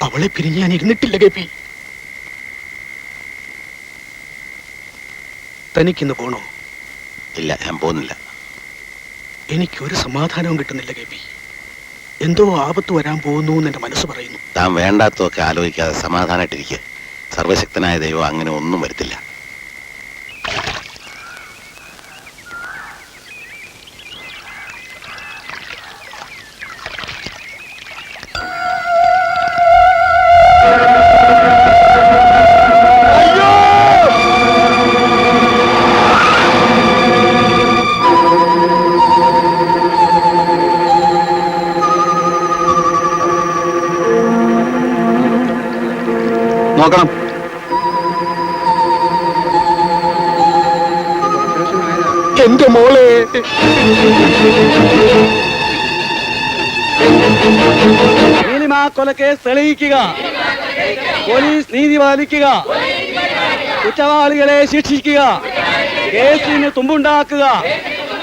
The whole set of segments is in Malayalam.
അവളെ പിരിഞ്ഞ് ഞാൻ ഇരുന്നിട്ടില്ല കെ പി തനിക്കിന്ന് പോണോ? ഇല്ല ഞാൻ പോകുന്നില്ല. എനിക്കൊരു സമാധാനവും കിട്ടുന്നില്ല കെ പി എന്തോ ആപത്ത് വരാൻ പോകുന്നു എന്ന് എന്റെ മനസ്സ് പറയുന്നു. താൻ വേണ്ടാത്തതൊക്കെ ആലോചിക്കാതെ സമാധാനമായിട്ടിരിക്കുക സർവശക്തനായ ദൈവം അങ്ങനെ ഒന്നും വരുത്തില്ല. നോക്കണം. എന്റെ മോളെ. കൊലക്കേസ് തെളിയിക്കുക. പോലീസ് നീതി പാലിക്കുക. കുറ്റവാളികളെ ശിക്ഷിക്കുക. കേസിന് തുമ്പുണ്ടാക്കുക.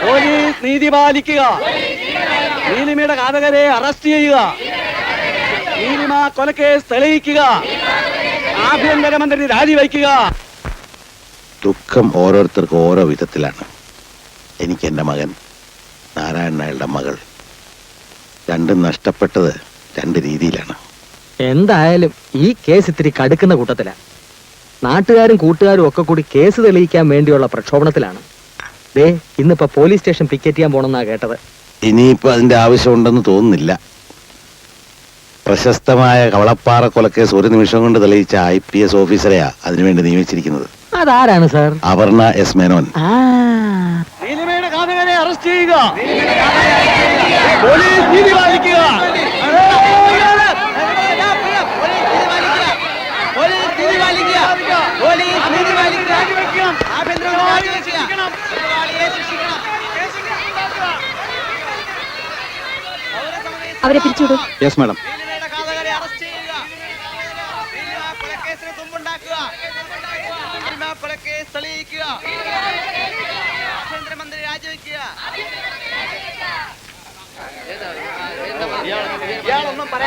പോലീസ് നീതി പാലിക്കുക. നീലിമയുടെ ഘാതകരെ അറസ്റ്റ് ചെയ്യുക. നീലിമ കൊലക്കേസ് തെളിയിക്കുക. ആഭ്യന്തരമന്ത്രി രാജിവയ്ക്കുക. ദുഃഖം ഓരോരുത്തർക്കും ഓരോ വിധത്തിലാണ്. എനിക്ക് എന്റെ മകൻ നാരായണ നായരുടെ മകൾ രണ്ടും നഷ്ടപ്പെട്ടത് രണ്ട് രീതിയിലാണ്. എന്തായാലും ഈ കേസ് ഇത്തിരി കടുക്കുന്ന കൂട്ടത്തിലാണ് നാട്ടുകാരും കൂട്ടുകാരും ഒക്കെ കൂടി കേസ് തെളിയിക്കാൻ വേണ്ടിയുള്ള പ്രക്ഷോഭണത്തിലാണ്. ദേ ഇന്നിപ്പോ പോലീസ് സ്റ്റേഷൻ പിക്കറ്റ് ചെയ്യാൻ പോണെന്നാ കേട്ടത്. ഇനിയിപ്പോ അതിന്റെ ആവശ്യമുണ്ടെന്ന് തോന്നുന്നില്ല. പ്രശസ്തമായ കവളപ്പാറ കൊലക്കേസ് ഒരു നിമിഷം കൊണ്ട് തെളിയിച്ച ഐ പി എസ് ഓഫീസറെയാ അതിനുവേണ്ടി നിയമിച്ചിരിക്കുന്നത്. അതാരാണ് sir? Aparna S Menon. Arrest ചെയ്യുക. പോലീസ് നീതി പാലിക്കുക അവരെ പിരിച്ചുവിടും. Yes madam.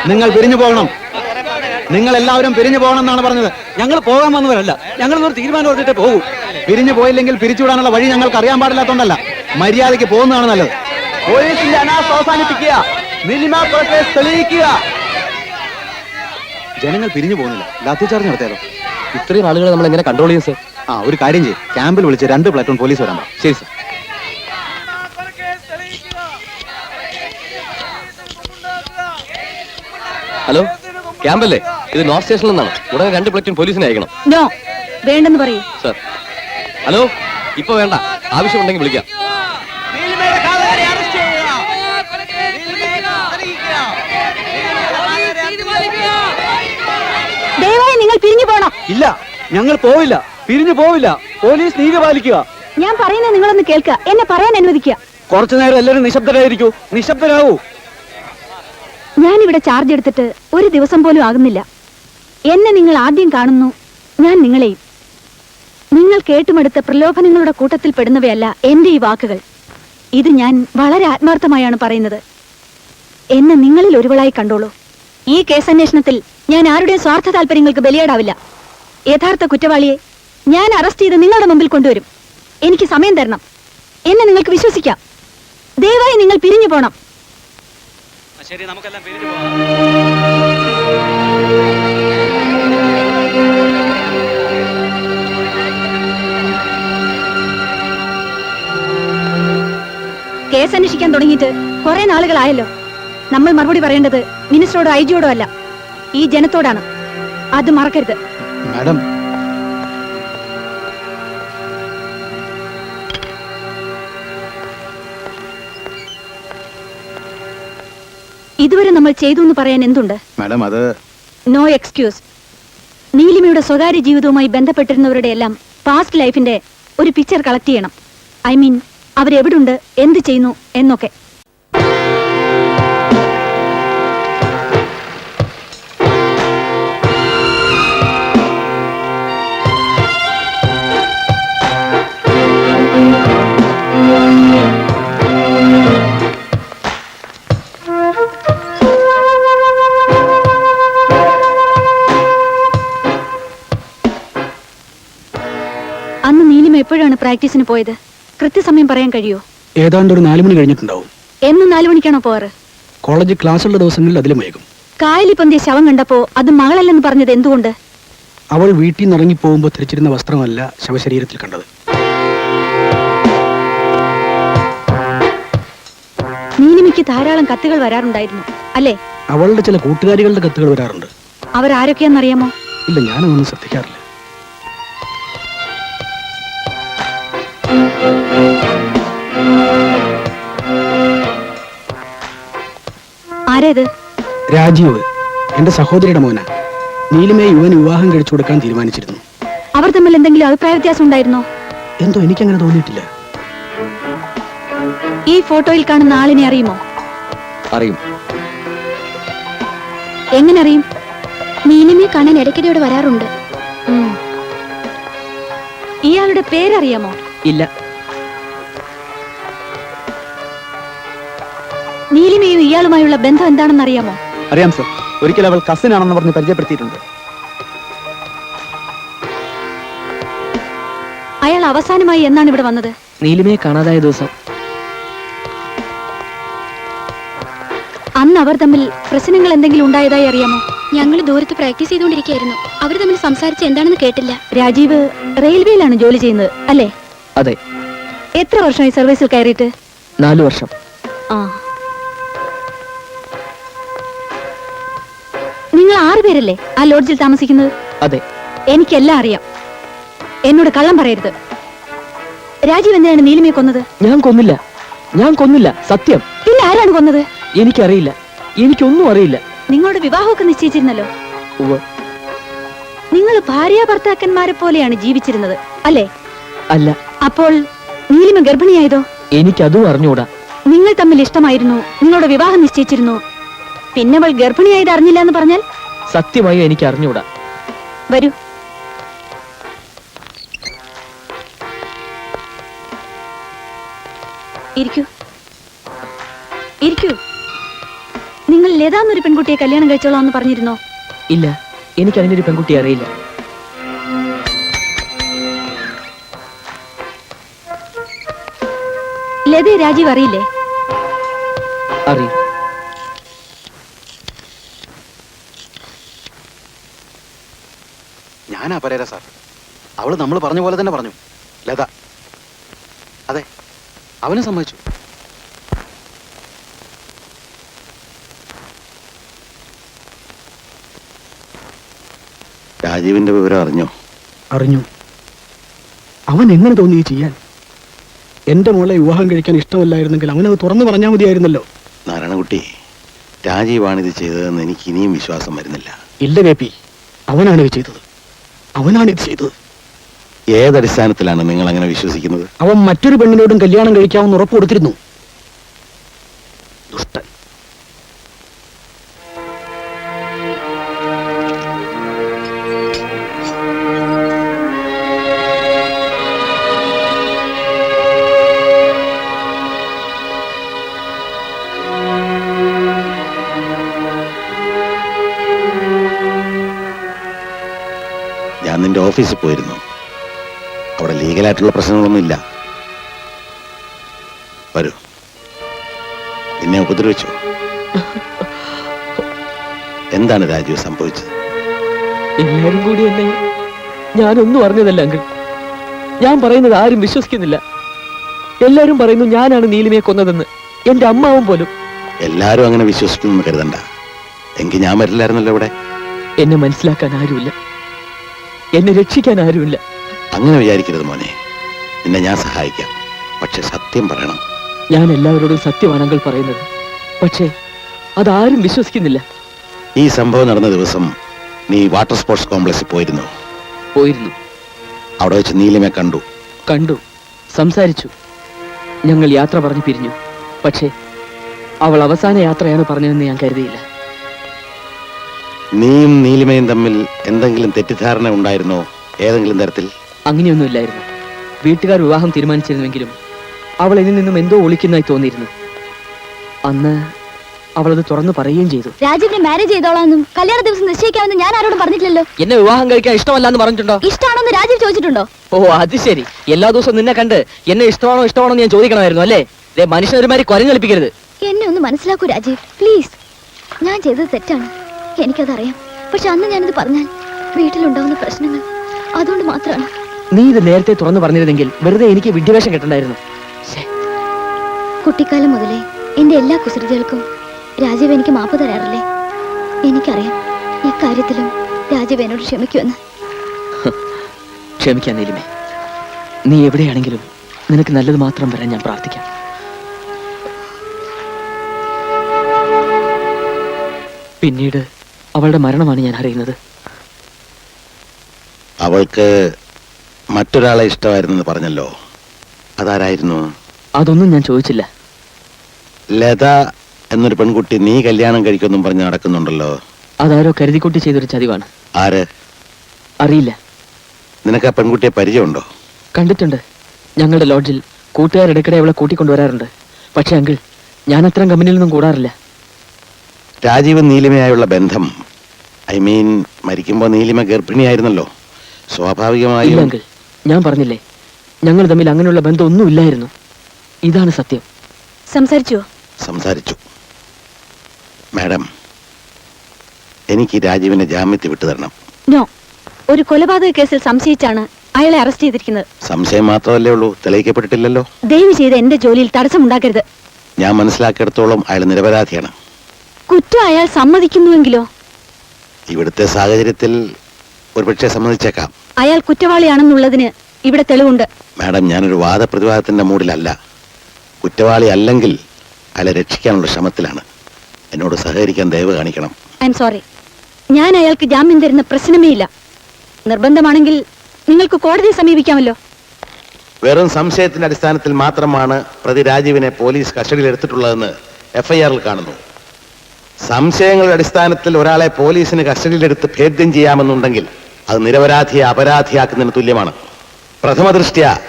നിങ്ങൾ പിരിഞ്ഞു പോകണം. നിങ്ങൾ എല്ലാവരും പിരിഞ്ഞു പോകണം എന്നാണ് പറഞ്ഞത്. ഞങ്ങൾ പോകാൻ വന്നവരല്ല. ഞങ്ങൾ ഒരു തീരുമാനം എടുത്തിട്ട് പോകും. പിരിഞ്ഞു പോയില്ലെങ്കിൽ പിരിച്ചുവിടാനുള്ള വഴി ഞങ്ങൾക്ക് അറിയാൻ പാടില്ലാത്തതുകൊണ്ടല്ല. മര്യാദയ്ക്ക് പോകുന്നതാണ് നല്ലത്. പോലീസിന്റെ അനാസ്ഥ അവസാനിപ്പിക്കുക. നീലിമ തെളിയിക്കുക. ജനങ്ങൾ പിരിഞ്ഞു പോകുന്നില്ല. ലാത്തിച്ചാർജ് നടത്തിയാലോ? ഇത്രയും ആളുകളെ നമ്മൾ എങ്ങനെ കൺട്രോൾ ചെയ്യും സർ ആ ഒരു കാര്യം ചെയ്യും. ക്യാമ്പിൽ വിളിച്ച് രണ്ട് പ്ലാറ്റൂൺ പോലീസ് വരാൻ ശരി സാർ ഹലോ ക്യാമ്പല്ലേ? ഇത് നോർത്ത് സ്റ്റേഷനിൽ നിന്നാണ്. ഉടനെ രണ്ട് പ്ലേറ്റും പോലീസിനെ അയക്കണം. നോ വേണ്ടെന്ന് പറയൂ. സർ. ഹലോ ഇപ്പൊ വേണ്ട. ആവശ്യമുണ്ടെങ്കിൽ വിളിക്കാം. ദയവായി നിങ്ങൾ പിരിഞ്ഞു പോണം? ഇല്ല ഞങ്ങൾ പോവില്ല. പിരിഞ്ഞു പോവില്ല. പോലീസ് നീതി പാലിക്കുക. ഞാൻ പറയുന്നത് നിങ്ങളൊന്ന് കേൾക്കുക. എന്നെ പറയാൻ അനുവദിക്കുക. കുറച്ചു നേരം എല്ലാവരും നിശബ്ദരായിരിക്കൂ. നിശബ്ദരാവൂ. ഞാൻ ഇവിടെ ചാർജ് എടുത്തിട്ട് ഒരു ദിവസം പോലും ആകുന്നില്ല. എന്നെ നിങ്ങൾ ആദ്യം കാണുന്നു ഞാൻ നിങ്ങളെയും. നിങ്ങൾ കേട്ടുമെടുത്ത പ്രലോഭനങ്ങളുടെ കൂട്ടത്തിൽ പെടുന്നവയല്ല എന്റെ ഈ വാക്കുകൾ. ഇത് ഞാൻ വളരെ ആത്മാർത്ഥമായാണ് പറയുന്നത്. എന്നെ നിങ്ങളിൽ ഒരുവളായി കണ്ടോളൂ. ഈ കേസന്വേഷണത്തിൽ ഞാൻ ആരുടെയും സ്വാർത്ഥ താല്പര്യങ്ങൾക്ക് ബലിയാടാവില്ല. യഥാർത്ഥ കുറ്റവാളിയെ ഞാൻ അറസ്റ്റ് ചെയ്ത് നിങ്ങളുടെ മുമ്പിൽ കൊണ്ടുവരും. എനിക്ക് സമയം തരണം. എന്നെ നിങ്ങൾക്ക് വിശ്വസിക്കാം. ദയവായി നിങ്ങൾ പിരിഞ്ഞു പോണം. ശരി നമുക്കെല്ലാം പിരിഞ്ഞു പോകാം. കേസ് അന്വേഷിക്കാൻ തുടങ്ങിയിട്ട് കുറെ നാളുകളായല്ലോ. നമ്മൾ മറുപടി പറയേണ്ടത് മിനിസ്റ്ററോടോ ഐ ജിയോടോ അല്ല. ഈ ജനത്തോടാണ്. അത് മറക്കരുത്. മാഡം ഇതുവരെ നമ്മൾ ചെയ്തു എന്ന് പറയാൻ എന്തുണ്ട്? മാഡം അത് നോ എക്സ്ക്യൂസ് നീലിമയുടെ സ്വകാര്യ ജീവിതവുമായി ബന്ധപ്പെട്ടിരുന്നവരുടെ എല്ലാം പാസ്റ്റ് ലൈഫിന്റെ ഒരു പിക്ചർ കളക്ട് ചെയ്യണം. ഐ മീൻ അവരെവിടുണ്ട് എന്ത് ചെയ്യുന്നു എന്നൊക്കെ. എപ്പോഴാണ് പ്രാക്ടീസിന് പോയത്? കൃത്യസമയം പറയാൻ കഴിയോ? ഏതാണ്ട് ഒരു നാലുമണി കഴിഞ്ഞിട്ടുണ്ടാവും. എന്ന് നാലുമണിക്കാണോ പോവാറ്? കോളേജ് ക്ലാസ് ഉള്ള ദിവസങ്ങളിൽ അതിലും വൈകും. കായലി പൊന്തിയ ശവം കണ്ടപ്പോ അത് മകളല്ലെന്ന് പറഞ്ഞത് എന്തുകൊണ്ട്? അവൾ വീട്ടിൽ നിന്ന് ഇറങ്ങി പോകുമ്പോൾ ധരിച്ചിരുന്ന വസ്ത്രമല്ല ശവശരീരത്തിൽ കണ്ടത്. നീനിമിക്ക് ധാരാളം കത്തുകൾ വരാറുണ്ടായിരുന്നു അല്ലേ? അവളുടെ ചില കൂട്ടുകാരികളുടെ കത്തുകൾ വരാറുണ്ട്. അവരാരൊക്കെയാണെന്നറിയാമോ? ഇല്ല ഞാനൊന്നും ശ്രദ്ധിക്കാറില്ല. ആരേത് രാജീവ് എന്റെ സഹോദരിയുടെ മോന. നീലിമയെ യുവൻ വിവാഹം കഴിച്ചു കൊടുക്കാൻ തീരുമാനിച്ചിരുന്നു. അവർ തമ്മിൽ എന്തെങ്കിലും അഭിപ്രായ വ്യത്യാസം ഉണ്ടായിരുന്നോ? എന്തോ എനിക്ക് അങ്ങനെ തോന്നിയിട്ടില്ല. ഈ ഫോട്ടോയിൽ കാണുന്ന ആളിനെ അറിയുമോ? അറിയും. എങ്ങനെ അറിയും നീലിമയെ കാണാൻ ഇടയ്ക്കിടെ വരാറുണ്ട്. ഇയാളുടെ പേരറിയാമോ? ഇല്ല. നീലിമയും ഇയാളുമായുള്ള ബന്ധം എന്താണെന്ന് അറിയാമോ അറിയാം സർ. ഒരിക്കൽ അവൾ കസിൻ ആണെന്ന് പറഞ്ഞ് പരിചയപ്പെടുത്തിയിട്ടുണ്ട്. അയാൾ അവസാനമായി എന്നാണ് ഇവിടെ വന്നത്? നീലിമയെ കാണാതായ ദിവസം. അന്ന് അവർ തമ്മിൽ പ്രശ്നങ്ങൾ എന്തെങ്കിലും ഉണ്ടായതായി അറിയാമോ? ഞങ്ങൾ ദൂരത്ത് പ്രാക്ടീസ് ചെയ്തുകൊണ്ടിരിക്കുകയായിരുന്നു. അവർ തമ്മിൽ സംസാരിച്ച് എന്താണെന്ന് കേട്ടില്ല. രാജീവ് റെയിൽവേയിലാണ് ജോലി ചെയ്യുന്നത് അല്ലേ? അതെ. എത്ര വർഷമായി സർവീസിൽ കയറിയിട്ട്? നാലു വർഷം. ആ. ആറുപേരല്ലേ ആ ലോഡ്ജിൽ താമസിക്കുന്നത്? അതെ. എനിക്കെല്ലാം അറിയാം. എന്നോട് കള്ളം പറയരുത്. രാജീവ് എന്തിനാണ് നീലിമയെ കൊന്നത്? ഞാൻ കൊന്നില്ല. ഞാൻ കൊന്നില്ല. സത്യം. പിന്നെ ആരാണ് കൊന്നത്? എനിക്കറിയില്ല. എനിക്കൊന്നും അറിയില്ല. നിങ്ങളുടെ വിവാഹമൊക്കെ നിശ്ചയിച്ചിരുന്നല്ലോ. നിങ്ങൾ ഭാര്യ ഭർത്താക്കന്മാരെ പോലെയാണ് ജീവിച്ചിരുന്നത് അല്ലേ? അല്ല. അപ്പോൾ നീലിമ ഗർഭിണിയായതോ? എനിക്കതും അറിഞ്ഞൂടാ. നിങ്ങൾ തമ്മിൽ ഇഷ്ടമായിരുന്നു. നിങ്ങളുടെ വിവാഹം നിശ്ചയിച്ചിരുന്നു. പിന്നെ അവൾ ഗർഭിണിയായത് അറിഞ്ഞില്ല എന്ന് പറഞ്ഞാൽ സത്യമായി എനിക്ക് അറിഞ്ഞുകൂടാ വരൂ. ഇരിക്കൂ. ഇരിക്കൂ. നിങ്ങൾ ലതാന്നൊരു പെൺകുട്ടിയെ കല്യാണം കഴിച്ചോളാം എന്ന് പറഞ്ഞിരുന്നോ? ഇല്ല എനിക്ക് അതിനൊരു പെൺകുട്ടി അറിയില്ല. ലതയെ രാജീവ് അറിയില്ലേ? അറിയും. ഞാനാ പരേര സാർ. അവൾ നമ്മൾ പറഞ്ഞ പോലെ തന്നെ പറഞ്ഞു. ലത. അതെ. അവനും സമ്മതിച്ചു. രാജീവിന്റെ വിവരം അറിഞ്ഞോ? അറിഞ്ഞു. അവൻ എങ്ങനെ തോന്നി ചെയ്യാൻ? എന്റെ മോളെ വിവാഹം കഴിക്കാൻ ഇഷ്ടമല്ലായിരുന്നെങ്കിൽ അവനത് തുറന്നു പറഞ്ഞാൽ മതിയായിരുന്നല്ലോ. നാരായണകുട്ടി രാജീവാണിത് ചെയ്തതെന്ന് എനിക്ക് ഇനിയും വിശ്വാസം വരുന്നില്ല. ഇല്ല കെ പി അവനാണ് ഇത് ചെയ്തത്. അവനാണ് ഇത് ചെയ്തത്. ഏതടിസ്ഥാനത്തിലാണ് നിങ്ങൾ അങ്ങനെ വിശ്വസിക്കുന്നത്? അവൻ മറ്റൊരു പെണ്ണിനോടും കല്യാണം കഴിക്കാമെന്ന് ഉറപ്പ് കൊടുത്തിരുന്നു. ഓഫീസിൽ പോയിരുന്നു. അവിടെ ലീഗലായിട്ടുള്ള പ്രശ്നങ്ങളൊന്നുമില്ല വരൂ. എന്നെ ഉപദ്രവിച്ചു? എന്താണ് രാജു സംഭവിച്ചത്? എല്ലാരും കൂടി എന്നെ ഞാനൊന്നും അറിഞ്ഞതല്ല അങ്കിൾ. ഞാൻ പറയുന്നത് ആരും വിശ്വസിക്കുന്നില്ല. എല്ലാരും പറയുന്നു ഞാനാണ് നീലിമയെ കൊന്നതെന്ന്. എന്റെ അമ്മാവും പോലും. എല്ലാരും അങ്ങനെ വിശ്വസിക്കുന്നു കരുതണ്ട. എങ്കിൽ ഞാൻ വരില്ലായിരുന്നല്ലോ ഇവിടെ എന്നെ മനസ്സിലാക്കാൻ ആരുമില്ല. എന്നെ രക്ഷിക്കാൻ ആരുമില്ല. അങ്ങനെ വിചാരിക്കരുത് മോനെ. നിന്നെ ഞാൻ സഹായിക്കാം. പക്ഷെ സത്യം പറയണം. ഞാൻ എല്ലാവരോടും സത്യമാണെങ്കിൽ പറയുന്നത്. പക്ഷേ അതാരും വിശ്വസിക്കുന്നില്ല. ഈ സംഭവം നടന്ന ദിവസം നീ വാട്ടർ സ്പോർട്സ് കോംപ്ലക്സിൽ പോയിരുന്നു. പോയിരുന്നു. അവിടെ വെച്ച് നീലിമെ കണ്ടു. കണ്ടു. സംസാരിച്ചു. ഞങ്ങൾ യാത്ര പറഞ്ഞു പിരിഞ്ഞു. പക്ഷേ അവൾ അവസാന യാത്രയാണ് പറഞ്ഞതെന്ന് ഞാൻ കരുതിയില്ല. നീയും നീലിമയും തമ്മിൽ എന്തെങ്കിലും തെറ്റിദ്ധാരണ ഉണ്ടായിരുന്നോ? ഏതെങ്കിലും തരത്തിൽ? അങ്ങനെയൊന്നുമില്ലായിരുന്നു. വീട്ടുകാർ വിവാഹം തീരുമാനിച്ചിരുന്നുവെങ്കിലും അവൾ ഇതിൽ നിന്നും എന്തോ ഒളിക്കുന്നതായി തോന്നിയിരുന്നു. അന്ന് അവൾ അത് തുറന്നു പറയുകയും ചെയ്തു. രാജീവിനെ മാരേജ് ചെയ്തോളാന്നും കല്യാണ ദിവസം നിശ്ചയിക്കാമെന്ന് ഞാൻ ആരോടും പറഞ്ഞിട്ടില്ലല്ലോ. എന്നെ വിവാഹം കഴിക്കാൻ ഇഷ്ടമല്ലാന്ന് പറഞ്ഞിട്ടുണ്ടോ? ഇഷ്ടമാണോന്ന് രാജീവ് ചോദിച്ചിട്ടുണ്ടോ? ഓ അത് ശരി. എല്ലാ ദിവസവും നിന്നെ കണ്ട് എന്നെ ഇഷ്ടമാണോ ഇഷ്ടമാണോ എന്ന് ഞാൻ ചോദിക്കണമായിരുന്നു അല്ലേ? ദേ മനുഷ്യൻ ഒരുമാതിരി കുരങ്ങളിപ്പിക്കരുത് എന്നെ ഒന്ന് മനസ്സിലാക്കൂ രാജീവ് പ്ലീസ് ഞാൻ ചെയ്തത് തെറ്റാണ്. എനിക്കതറിയാം. പക്ഷെ അന്ന് ഞാനിത് പറഞ്ഞാൽ വീട്ടിലുണ്ടാവുന്ന പ്രശ്നങ്ങൾ അതുകൊണ്ട് മാത്രമാണ്. നീ ഇത് നേരത്തെ തുറന്നു പറഞ്ഞിരുന്നെങ്കിൽ വെറുതെ എനിക്ക് വിദ്യാഭ്യാസം കിട്ടണ്ടായിരുന്നു. കുട്ടിക്കാലം മുതലേ എന്റെ എല്ലാ കുസൃതികൾക്കും രാജീവ് എനിക്ക് മാപ്പ് തരാറില്ലേ? എനിക്കറിയാം ഇക്കാര്യത്തിലും രാജീവ് എന്നോട് ക്ഷമിക്കുമെന്ന്. ക്ഷമിക്കാൻ നീലിമേ. നീ എവിടെയാണെങ്കിലും നിനക്ക് നല്ലത് മാത്രം വരാൻ ഞാൻ പ്രാർത്ഥിക്കാം. പിന്നീട് അവളുടെ മരണമാണ് ഞാൻ അറിയുന്നത്. അവൾക്ക് മറ്റൊരാളെ ഇഷ്ടമായിരുന്നെന്ന് പറഞ്ഞല്ലോ. അതാരായിരുന്നു? അതൊന്നും ഞാൻ ചോദിച്ചില്ല. ലത എന്നൊരു പെൺകുട്ടി നീ കല്യാണം കഴിക്കുമെന്നും പറഞ്ഞ് നടക്കുന്നുണ്ടല്ലോ. അതാരോ കരുതിക്കുട്ടി ചെയ്തൊരു ചതിവാണ്. ആര്? അറിയില്ല. നിനക്ക് ആ പെൺകുട്ടിയെ പരിചയമുണ്ടോ? കണ്ടിട്ടുണ്ട്. ഞങ്ങളുടെ ലോഡ്ജിൽ കൂട്ടുകാരിടയ്ക്കിടെ അവളെ കൂട്ടിക്കൊണ്ടുവരാറുണ്ട്. പക്ഷെ അങ്കിൾ ഞാൻ അത്രയും കമ്പനിയിൽ നിന്നും കൂടാറില്ല. രാജീവ് നീലിമയായുള്ള ബന്ധം ഐ മീൻ മരിക്കുമ്പോൾ നീലിമ ഗർഭിണിയായിരുന്നല്ലോ. സ്വാഭാവികമായി ഞാൻ പറഞ്ഞില്ലേ ഞങ്ങൾ തമ്മിൽ അങ്ങനെയുള്ള ബന്ധമൊന്നും ഇല്ലായിരുന്നു ഇതാണ് സത്യം. സംസാരിച്ചോ? സംസാരിച്ചു. മാഡം എനിക്ക് രാജീവിനെ ജാമ്യത്തിൽ വിട്ടുതരണം. നോ ഒരു കൊലപാതക കേസിൽ സംശയിച്ചാണ് അയാളെ അറസ്റ്റ് ചെയ്തിരിക്കുന്നത്. സംശയം മാത്രമല്ലേ ഉള്ളൂ തെളിയിക്കപ്പെട്ടിട്ടില്ലല്ലോ. ദയവ് ചെയ്ത് എന്റെ ജോലിയിൽ തടസ്സമുണ്ടാക്കരുത്. ഞാൻ മനസ്സിലാക്കിയിടത്തോളം അയാൾ നിരപരാധിയാണ്. കുറ്റം അയാൾ സമ്മതിക്കുന്നുവെങ്കിലോ? ഇവിടുത്തെ സാഹചര്യത്തിൽ ഒരുപക്ഷെ സമ്മതിച്ചേക്കാം. അയാൾ കുറ്റവാളിയാണെന്നുള്ളതിന് ഇവിടെ തെളിവുണ്ട്. മാഡം ഞാനൊരു വാദപ്രതിവാദത്തിന്റെ മൂഡിലല്ല കുറ്റവാളി അല്ലെങ്കിൽ അയാളെ രക്ഷിക്കാനുള്ള ശ്രമത്തിലാണ്. എന്നോട് സഹകരിക്കാൻ ദയവ് കാണിക്കണം. I'm sorry. ഞാൻ അയാൾക്ക് ജാമ്യം തരുന്ന പ്രശ്നമേ ഇല്ല. നിർബന്ധമാണെങ്കിൽ നിങ്ങൾക്ക് കോടതിയെ സമീപിക്കാമല്ലോ. വെറും സംശയത്തിന്റെ അടിസ്ഥാനത്തിൽ മാത്രമാണ് പ്രതി രാജീവിനെ പോലീസ് കസ്റ്റഡിയിൽ എടുത്തിട്ടുള്ളതെന്ന് എഫ്ഐആറിൽ കാണുന്നു. സംശയങ്ങളുടെ അടിസ്ഥാനത്തിൽ ഒരാളെ പോലീസിന് കസ്റ്റഡിയിലെടുത്ത് ഭേദ്യം ചെയ്യാമെന്നുണ്ടെങ്കിൽ അത് നിരപരാധിയെ അപരാധിയാക്കുന്നതിന് തുല്യമാണ്. പ്രഥമ ദൃഷ്ട്യ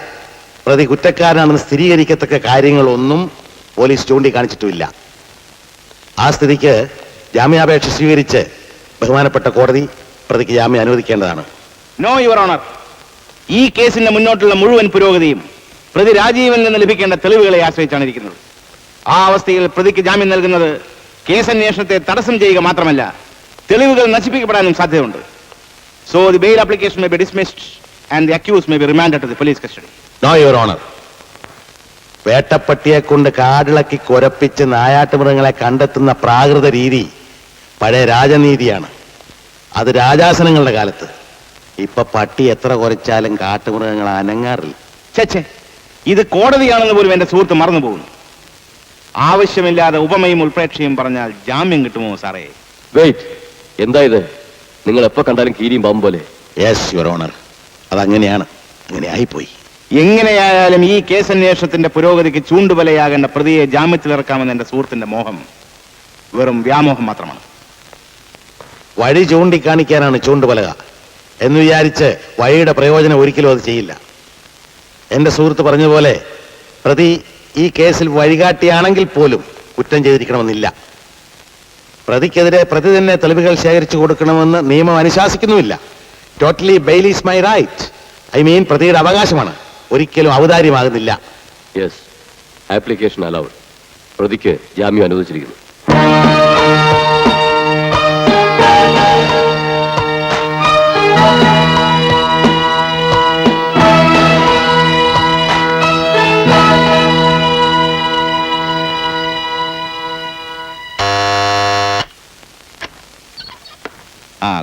പ്രതി കുറ്റക്കാരനാണെന്ന് സ്ഥിരീകരിക്കത്തക്ക കാര്യങ്ങളൊന്നും പോലീസ് ചൂണ്ടിക്കാണിച്ചിട്ടുമില്ല. ആ സ്ഥിതിക്ക് ജാമ്യാപേക്ഷ സ്വീകരിച്ച് ബഹുമാനപ്പെട്ട കോടതി പ്രതിക്ക് ജാമ്യം അനുവദിക്കേണ്ടതാണ്. നോ യുവർ ഓണർ ഈ കേസിന്റെ മുന്നോട്ടുള്ള മുഴുവൻ പുരോഗതിയും പ്രതി രാജീവിൽ നിന്ന് ലഭിക്കേണ്ട തെളിവുകളെ ആശ്രയിച്ചാണ് ഇരിക്കുന്നത്. ആ അവസ്ഥയിൽ പ്രതിക്ക് ജാമ്യം നൽകുന്നത് കേസന്വേഷണത്തെ തടസ്സം ചെയ്യുക മാത്രമല്ല തെളിവുകൾ നശിപ്പിക്കപ്പെടാനും സാധ്യതയുണ്ട്. So the bail application may be dismissed and the accused may be remanded to the police custody no your honour വേട്ടപ്പട്ടിയെ കൊണ്ട് കാടിളക്കി കുരപ്പിച്ച് നായാട്ടുമൃഗങ്ങളെ കണ്ടെത്തുന്ന പ്രാകൃത രീതി പഴയ രാജനീതിയാണ്. അത് രാജാസനങ്ങളുടെ കാലത്ത്. ഇപ്പൊ പട്ടി എത്ര കുറച്ചാലും കാട്ടുമൃഗങ്ങൾ അനങ്ങാറില്ല. ചേച്ചേ ഇത് കോടതിയാണെന്ന് പോലും എന്റെ സുഹൃത്ത് മറന്നു പോകുന്നു ആവശ്യമില്ലാതെ ഉപമയും ഉൾപ്രേക്ഷയും പറഞ്ഞാൽ ജാമ്യം കിട്ടുമോ സാറേ? വെയിറ്റ് എന്താ ഇത്? നിങ്ങൾ എപ്പോ കണ്ടാലും കീരിയും പാമ്പ് പോലെ. യെസ് യുവർ ഓണർ അതങ്ങനെയാണ്. അങ്ങനെ ആയിപ്പോയി എങ്ങനെയായാലും ഈ കേസന്വേഷണത്തിന്റെ പുരോഗതിക്ക് ചൂണ്ടുവലയാകേണ്ട പ്രതിയെ ജാമ്യത്തിലിറക്കാമെന്ന് എന്റെ സുഹൃത്തിന്റെ മോഹം വെറും വ്യാമോഹം മാത്രമാണ്. വഴി ചൂണ്ടിക്കാണിക്കാനാണ് ചൂണ്ടുപലക എന്ന് വിചാരിച്ച് വഴിയുടെ പ്രയോജനം ഒരിക്കലും അത് ചെയ്യില്ല. എന്റെ സുഹൃത്ത് പറഞ്ഞതുപോലെ പ്രതി ഈ കേസിൽ വഴികാട്ടിയാണെങ്കിൽ പോലും കുറ്റം ചെയ്തിരിക്കണമെന്നില്ല. പ്രതിക്കെതിരെ പ്രതി തന്നെ തെളിവുകൾ ശേഖരിച്ചു കൊടുക്കണമെന്ന് നിയമം അനുശാസിക്കുന്നുമില്ല. Totally bail my right I mean പ്രതിയുടെ അവകാശമാണ്. ഒരിക്കലും ഔദാര്യമാകുന്നില്ല. യെസ് ആപ്ലിക്കേഷൻ അലൗഡ് പ്രതിക്ക് ജാമ്യം അനുവദിച്ചിരിക്കുന്നു.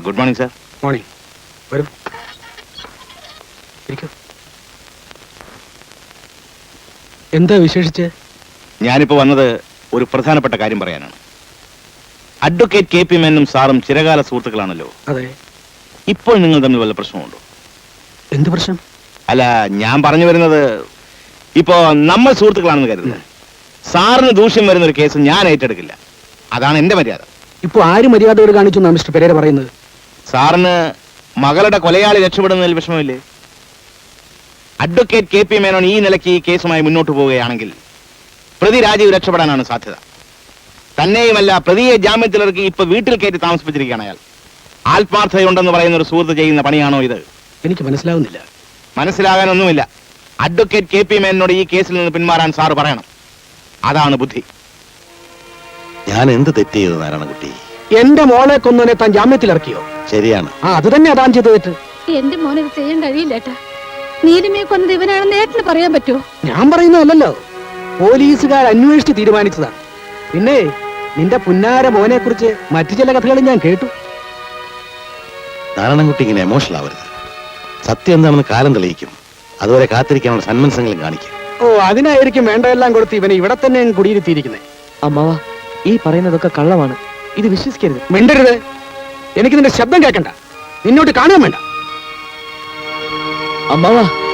Good morning sir. മോർണിംഗ്. വരും. ഇരിക്കൂ. എന്താ വിശേഷിച്ച്? ഞാനിപ്പോ വന്നത് ഒരു പ്രധാനപ്പെട്ട കാര്യം പറയാനാണ്. അഡ്വക്കേറ്റ് കെ പി മേനും സാറും ചിരകാല സുഹൃത്തുക്കളാണല്ലോ. അതെ. ഇപ്പോൾ നിങ്ങൾ തമ്മിൽ വല്ല പ്രശ്നമുണ്ടോ? എന്ത് പ്രശ്നം? അല്ല ഞാൻ പറഞ്ഞു വരുന്നത് ഇപ്പോ നമ്മൾ സുഹൃത്തുക്കളാണെന്ന് കരുതുന്നത് സാറിന് ദൂഷ്യം വരുന്ന ഒരു കേസ് ഞാൻ ഏറ്റെടുക്കില്ല. അതാണ് എന്റെ മര്യാദ. ഇപ്പൊ ആര് മര്യാദയോട് കാണിച്ചു എന്നാണ് മിസ്റ്റർ പെരേര പറയുന്നത്? സാറിന് മകളുടെ കൊലയാളി രക്ഷപ്പെടുന്നതിൽ വിഷമമില്ലേ? അഡ്വക്കേറ്റ് കെ പി മേനോൻ ഈ നിലയ്ക്ക് ഈ കേസുമായി മുന്നോട്ട് പോവുകയാണെങ്കിൽ പ്രതി രാജീവ് രക്ഷപ്പെടാനാണ് സാധ്യത. തന്നെയുമല്ല പ്രതിയെ ജാമ്യത്തിലിറക്കി ഇപ്പൊ വീട്ടിൽ കയറ്റി താമസിപ്പിച്ചിരിക്കുകയാണ് അയാൾ. ആത്മാർത്ഥതയുണ്ടെന്ന് പറയുന്ന ഒരു സുഹൃത്ത് ചെയ്യുന്ന പണിയാണോ ഇത്? എനിക്ക് മനസ്സിലാവുന്നില്ല. മനസ്സിലാകാനൊന്നുമില്ല. അഡ്വക്കേറ്റ് കെ പി മേനോട് ഈ കേസിൽ നിന്ന് പിന്മാറാൻ സാറ് പറയണം. അതാണ് ബുദ്ധി. ഞാൻ എന്ത് തെറ്റ് ചെയ്തു നാരായണൻകുട്ടി? എന്റെ മോളെ കൊന്നനെ താൻ ജാമ്യത്തിലിറക്കിയോ? ശരിയാണ്. ആ അത് തന്നെ അതാണ് ചെയ്ത തെറ്റ് എന്റെ മോനെ ഇത് ചെയ്യാൻ കഴിയില്ല ഏട്ടാ. നീലിമയെ കൊന്നത് ഇവനാണെന്ന് ഏട്ടന് പറയാൻ പറ്റുമോ? ഞാൻ പറയുന്നതല്ലല്ലോ. പോലീസുകാർ അന്വേഷിച്ച് തീരുമാനിച്ചതാണ് പിന്നെ നിന്റെ പുന്നാര മോനെ കുറിച്ച് മറ്റു ചില കഥകളും ഞാൻ കേട്ടു. നാരായണൻകുട്ടി ഇങ്ങനെ എമോഷണൽ ആവരുത്. സത്യം എന്താണെന്ന് കാലം തെളിയിക്കും. അതുവരെ കാത്തിരിക്കാനുള്ള സന്മനസങ്ങളും കാണിക്കും. ഓ അതിനായിരിക്കും വേണ്ടതെല്ലാം കൊടുത്ത് ഇവനെ ഇവിടെ തന്നെ കുടിയിരുത്തിയിരിക്കുന്നത് അമ്മാവ ഈ പറയുന്നതൊക്കെ കള്ളമാണ്. ഇത് വിശ്വസിക്കരുത്. മിണ്ടരുത്. എനിക്ക് നിന്റെ ശബ്ദം കേൾക്കണ്ട. നിന്നോട്ട് കാണാൻ വേണ്ട. അമ്മാവ